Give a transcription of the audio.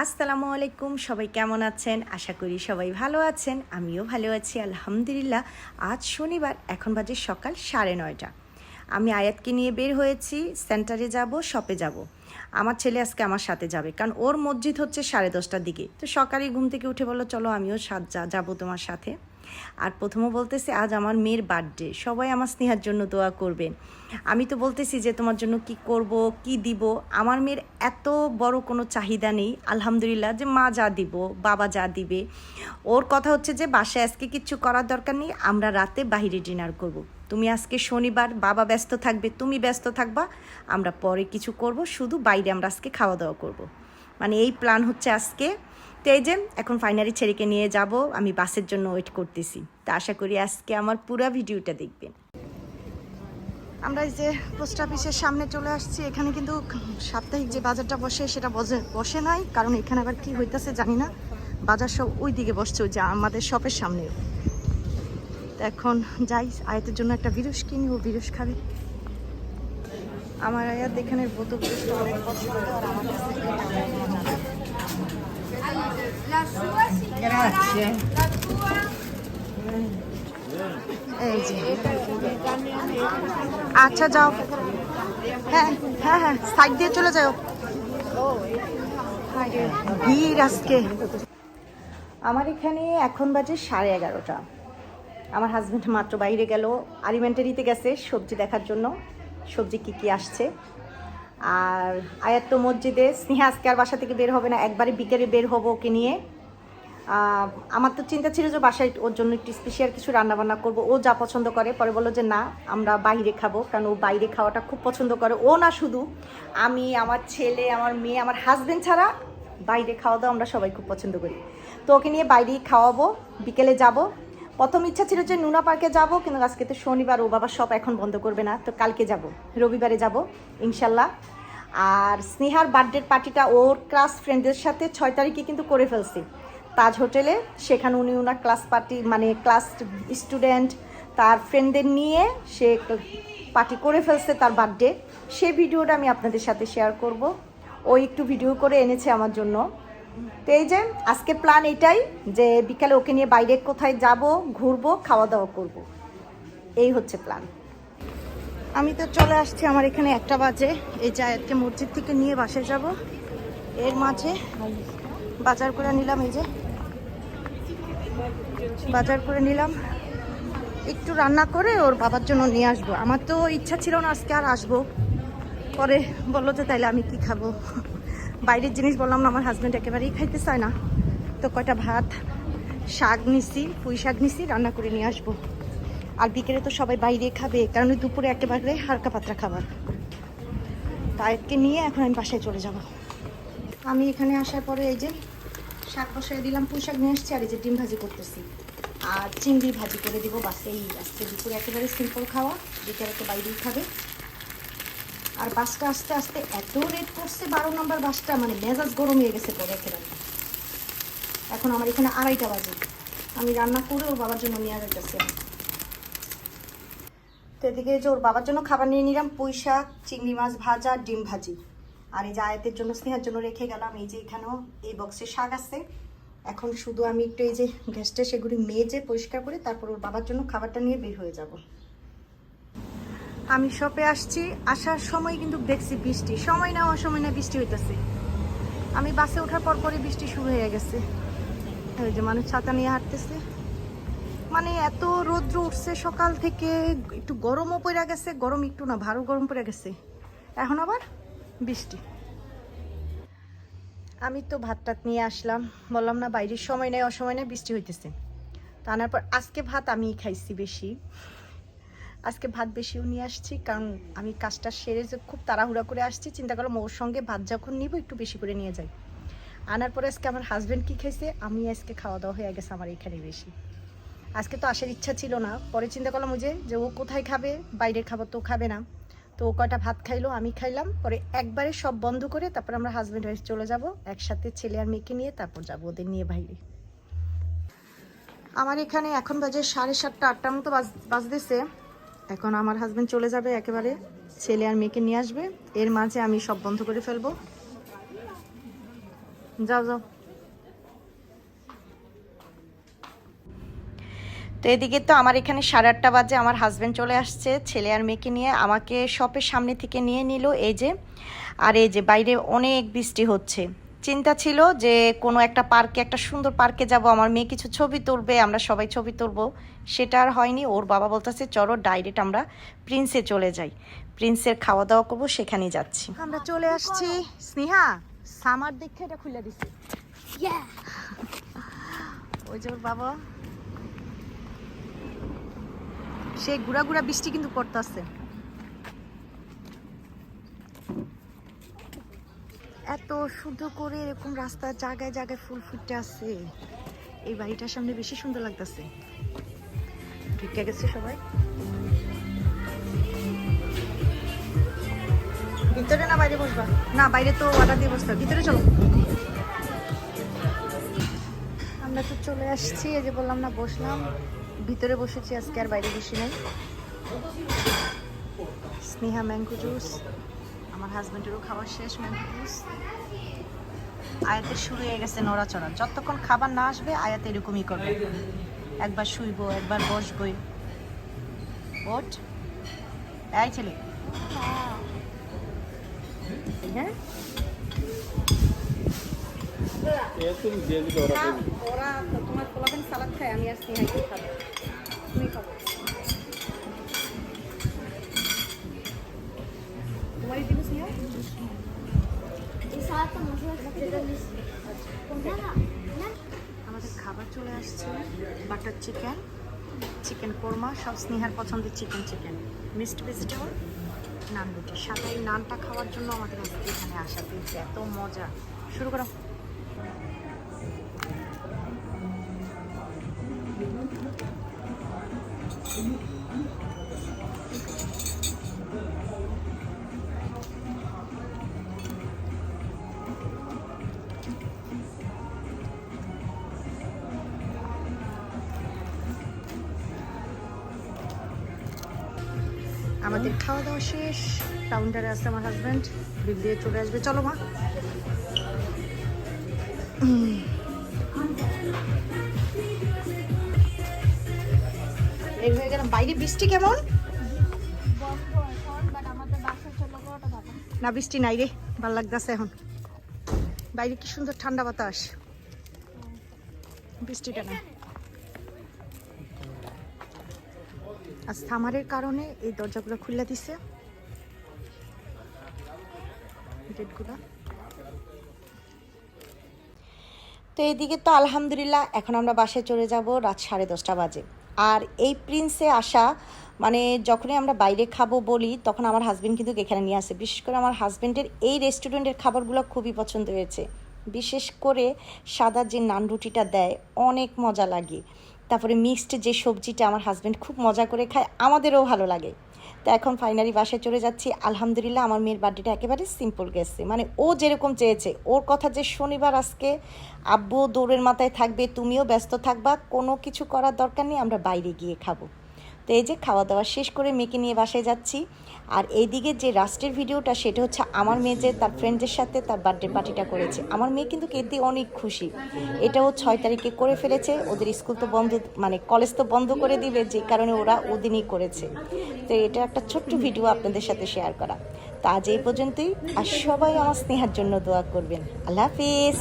আসসালামু আলাইকুম, সবাই কেমন আছেন? আশা করি সবাই ভালো আছেন, আমিও ভালো আছি, আলহামদুলিল্লাহ। আজ শনিবার, এখন বাজে সকাল সাড়ে নয়টা। আমি আয়াতকে নিয়ে বের হয়েছি, সেন্টারে যাব, শপে যাব। আমার ছেলে আজকে আমার সাথে যাবে, কারণ ওর মসজিদ হচ্ছে সাড়ে দশটার দিকে। তো সকালে ঘুম থেকে উঠে বলো চলো আমিও যাব তোমার সাথে। আর প্রথমে বলতেছে, আজ আমার মেয়ের বার্থডে সবাই আমার স্নেহার জন্য দোয়া করবেন আমি তো বলতেছি যে, তোমার জন্য কি করব, কি দিব আমার মেয়ের এত বড় কোনো চাহিদা নেই, আলহামদুলিল্লাহ, যে মা যা দিব, বাবা যা দিবে ওর কথা হচ্ছে যে, বাসায় আজকে কিচ্ছু করার দরকার নেই, আমরা রাতে বাইরে ডিনার করব। তুমি আজকে শনিবার, বাবা ব্যস্ত থাকবে, তুমি ব্যস্ত থাকবা, আমরা পরে কিছু করব, শুধু বাইরে আমরা আজকে খাওয়া দাওয়া করব। মানে এই প্ল্যান হচ্ছে আজকে তো এই যে, এখন ফাইনালি ছেলেকে নিয়ে যাব, আমি বাসের জন্য ওয়েট করতেছি। তা আশা করি আজকে আমার পুরো ভিডিওটা দেখবেন। আমরা এই যে পোস্ট অফিসের সামনে চলে আসছি, এখানে কিন্তু সাপ্তাহিক যে বাজারটা বসে, সেটা বসে বসে নাই। কারণ এখানে আবার কি হইতেছে জানি না। বাজার সব ওই দিকে বসছে যে আমাদের শপের সামনে। তো এখন যাই, আয়াতের জন্য একটা বিরস কিনি, ও বিরস খাবে। আমার আয়াত এখানে বোতল অনেক আর আমার কাছে এটা অনেক মজা লাগে। La sua signora, Grazie. la যে আচ্ছা যাও। হ্যাঁ হ্যাঁ হ্যাঁ সাইড দিয়ে চলে যাও। ভিড় আজকে। আমার এখানে এখন বাজে সাড়ে এগারোটা। আমার হাজব্যান্ড মাত্র বাইরে গেল। আলিমেন্টারিতে গেছে সবজি দেখার জন্য। সবজি কি কি আসছে? আর আয়াত তো মসজিদে, স্নেহা আজকে আর বাসা থেকে বের হবে না একবারে বিকেলে বের হব ওকে নিয়ে। আমার তো চিন্তা ছিল যে বাসায় ওর জন্য একটু স্পেশাল কিছু রান্না বান্না করব। ও যা পছন্দ করে, পরে বলল যে না, আমরা বাইরে খাব, কারণ ও বাইরে খাওয়াটা খুব পছন্দ করে। ও না শুধু, আমি, আমার ছেলে, আমার মেয়ে, আমার হাজবেন্ড ছাড়া বাইরে খাওয়া দাওয়া আমরা সবাই খুব পছন্দ করি। তো ওকে নিয়ে বাইরেই খাওয়াবো, বিকেলে যাব। প্রথম ইচ্ছা ছিল যে নুনা পার্কে যাব, কিন্তু আজকে তো শনিবার, ও বাবা সব এখন বন্ধ করবে না, তো কালকে যাব, রবিবারে যাব, ইনশাল্লাহ। আর স্নেহার বার্থডে পার্টিটা ওর ক্লাস ফ্রেন্ডদের সাথে ছয় তারিখে কিন্তু করে ফেলছি। তাজ হোটেলে সেখানে উনি ওনার ক্লাস পার্টি মানে ক্লাস স্টুডেন্ট তার ফ্রেন্ডদের নিয়ে সে পার্টি করে ফেলছে তার বার্থডে সে ভিডিওটা আমি আপনাদের সাথে শেয়ার করব। ও একটু ভিডিও করে এনেছে আমার জন্য। তো এই যে, আজকে প্ল্যান এটাই যে বিকালে ওকে নিয়ে বাইরে কোথায় যাব, ঘুরবো খাওয়া দাওয়া করব। এই হচ্ছে প্ল্যান আমি তো চলে আসছি, আমার এখানে একটা বাজে। এই জায়গাকে মসজিদ থেকে নিয়ে বাসে যাব। এর মাঝে বাজার করে নিলাম, এই যে। বাজার করে নিলাম। একটু রান্না করে ওর বাবার জন্য নিয়ে আসব। আমার তো ইচ্ছা ছিল না আজকে আর আসব। পরে বলল যে তাইলে আমি কি খাব? বাইরের জিনিস বললাম না, আমার হাজব্যান্ড একেবারেই খাইতে চায় না। তো কয়টা ভাত, শাক নিছি, পুঁই শাক নিছি, রান্না করে নিয়ে আসব। আর বিকেলে তো সবাই বাইরে খাবে, কারণ দুপুরে একেবারে হালকা পাতলা খাবার। তাইকে নিয়ে এখন আমি বাসায় চলে যাব। আমি এখানে আসার পরে এই যে শাক বসাই দিলাম, পুঁই শাক নিয়ে আসছি, আর এই যে ডিম ভাজি করতেছি। আর চিংড়ি ভাজি করে দিব বাস এই আজকে দুপুরে একেবারে সিম্পল খাওয়া, বিকেলে তো বাইরেই খাবে। আর বাসটা আস্তে আস্তে এত রেট করছে, বারো নম্বর বাসটা মানে মেজাজ গরম হয়ে গেছে পরে একেবারে। এখন আমার এখানে আড়াইটা বাজে। আমি রান্না করে ওর বাবার জন্য নিয়ে যাইতেছি তো এদিকে যে ওর বাবার জন্য খাবার নিয়ে নিলাম, পুঁই শাক, চিংড়ি মাছ ভাজা, ডিম ভাজি। আর এই যে জন্য, স্নেহার জন্য রেখে গেলাম, এই যে এখানেও এই বক্সে শাক আছে। এখন শুধু আমি একটু এই যে গ্যাসটা সেগুলি মেজে পরিষ্কার করে তারপর ওর বাবার জন্য খাবারটা নিয়ে বের হয়ে যাব। আমি শপে আসছি, আসার সময় কিন্তু দেখছি বৃষ্টি। সময় না অসময় না বৃষ্টি হইতেছে। আমি বাসে ওঠার পর পরই বৃষ্টি শুরু হয়ে গেছে। ওই যে মানুষ ছাতা নিয়ে হাঁটতেছে। মানে এত রৌদ্র উঠছে সকাল থেকে, একটু গরমও পড়ে গেছে, গরম একটু না ভালো গরম পড়ে গেছে। এখন আবার বৃষ্টি। আমি তো ভাত টাত নিয়ে আসলাম, বললাম না বাইরের সময় নেই, অসময় নেই, বৃষ্টি হইতেছে। তা পর আজকে ভাত আমি খাইছি বেশি। আজকে ভাত বেশিও নিয়ে আসছি, কারণ আমি কাজটা সেরে যে খুব তাড়াহুড়া করে আসছি, চিন্তা করলাম ওর সঙ্গে ভাত যখন নিব একটু বেশি করে নিয়ে যাই। আনার পরে আজকে আমার হাজব্যান্ড কী খেয়েছে, আমি আজকে খাওয়া দাওয়া হয়ে গেছে আমার এখানে বেশি। আজকে তো আসার ইচ্ছা ছিল না, পরে চিন্তা করলাম যে যে ও কোথায় খাবে, বাইরের খাবার তো খাবে না। তো ও কয়টা ভাত খাইলো, আমি খাইলাম, পরে একবারে সব বন্ধ করে তারপর আমরা হাজব্যান্ড ওয়াইফ চলে যাব, একসাথে ছেলে আর মেয়েকে নিয়ে তারপর যাব ওদের নিয়ে বাইরে। আমার এখানে এখন বাজে সাড়ে সাতটা আটটার মতো বাজ বাজতেছে। এখন আমার হাজব্যান্ড চলে যাবে একেবারে। ছেলে আর মেয়েকে নিয়ে আসবে। এর মাঝে আমি সব বন্ধ করে ফেলব। যাও যাও। তো এদিকে তো আমার এখানে সাড়ে আটটা বাজে, আমার হাজব্যান্ড চলে আসছে, ছেলে আর মেয়েকে নিয়ে। আমাকে শপের সামনে থেকে নিয়ে নিল, এই যে। আর এই যে, বাইরে অনেক বৃষ্টি হচ্ছে। চিন্তা ছিল যে কোনো একটা পার্কে একটা সুন্দর পার্কে যাব আমার মেয়ে কিছু ছবি তুলবে আমরা সবাই ছবি তুলবো। সেটা আর হয়নি ওর বাবা বলতেছে চলো ডাইরেক্ট আমরা প্রিন্সে চলে যাই। প্রিন্সের খাওয়া দাওয়া করব সেখানেই যাচ্ছি। আমরা চলে আসছি। স্নেহা সামার দেখে এটা খুলে দিছি। ওই যে ওর বাবা। সে গুড়া গুড়া বৃষ্টি কিন্তু পড়তেছে। এত সুন্দর করে এরকম রাস্তা জায়গায় জায়গায় ফুল ফুটে আছে। এই বাড়িটার সামনে বেশি সুন্দর লাগতেছে। ঢুকে গেছে সবাই। ভিতরে না বাইরে বসবা? না, বাইরে তো অর্ডার দিয়ে বসতে ভিতরে চলো। আমরা তো চলে আসছি, এই যে বললাম না, বসলাম। ভিতরে বসেছি, আজকে আর বাইরে বসি নাই। Sneha mango juice. আমার হাজবেন্ডেরও খাবার শেষ ম্যাঙ্গো জুস আয়াতের শুরু হয়ে গেছে নড়াচড়া। যতক্ষণ খাবার না আসবে আয়াত এরকমই করবে। একবার শুইবো একবার বসবই। ওট এই ছেলে। হ্যাঁ? ওরা তো তোমার পোলাবেন সালাদ খায় আমি আর স্নেহাই খাব তুমি খাব। আমাদের খাবার চলে আসছে বাটার চিকেন চিকেন কোরমা সব স্নেহার পছন্দের chicken chicken mixed vegetable naan রুটি। সাদা এই নানটা খাওয়ার জন্য আমাদের আজকে এখানে আসা পেয়েছে এত মজা। শুরু করো। আমাদের খাওয়া দাওয়া শেষ কাউন্টারে আছে আমার হাজব্যান্ড বিল দিয়ে চলে আসবে। চলো মা। বের গেলাম বাইরে বৃষ্টি কেমন? না, বৃষ্টি নাই রে, ভালো লাগতেছে এখন। বাইরে কি সুন্দর ঠান্ডা বাতাস। বৃষ্টিটা না আজ সামারের কারণে এই দরজাগুলো খুলে দিছে। তো এইদিকে তো আলহামদুলিল্লাহ, এখন আমরা বাসায় চলে যাব রাত সাড়ে দশটা বাজে। আর এই প্রিন্সে আসা মানে যখনই আমরা বাইরে খাব বলি, তখন আমার হাজবেন্ড কিন্তু এখানে নিয়ে আসে। বিশেষ করে আমার হাজবেন্ডের এই রেস্টুরেন্টের খাবারগুলো খুবই পছন্দ হয়েছে। বিশেষ করে সাদা যে নান রুটিটা দেয়, অনেক মজা লাগে। তারপরে মিক্সড যে সবজিটা আমার হাজব্যান্ড খুব মজা করে খায়, আমাদেরও ভালো লাগে। তো এখন ফাইনালি বাসায় চলে যাচ্ছি। আলহামদুলিল্লাহ আমার মেয়ের বার্থডেটা একেবারে সিম্পল গেছে। মানে ও যেরকম চেয়েছে, ওর কথা যে শনিবার আজকে, আব্বু দৌড়ের মাথায় থাকবে, তুমিও ব্যস্ত থাকবা, কোনো কিছু করার দরকার নেই, আমরা বাইরে গিয়ে খাব। তো এই যে খাওয়া দাওয়া শেষ করে মেয়েকে নিয়ে বাসায় যাচ্ছি। আর এইদিকে যে রাষ্ট্রের ভিডিওটা, সেটা হচ্ছে আমার মেয়ে যে তার ফ্রেন্ডের সাথে তার বার্থডে পার্টিটা করেছে। আমার মেয়ে কিন্তু এতে অনেক খুশি। এটাও ছয় তারিখে করে ফেলেছে। ওদের স্কুল তো বন্ধ মানে কলেজ তো বন্ধ করে দিবে, যে কারণে ওরা ওদিনই করেছে। তো এটা একটা ছোট্ট ভিডিও আপনাদের সাথে শেয়ার করা। তো আজ এই পর্যন্তই। আর সবাই আমার স্নেহার জন্য দোয়া করবেন। আল্লাহ হাফিজ।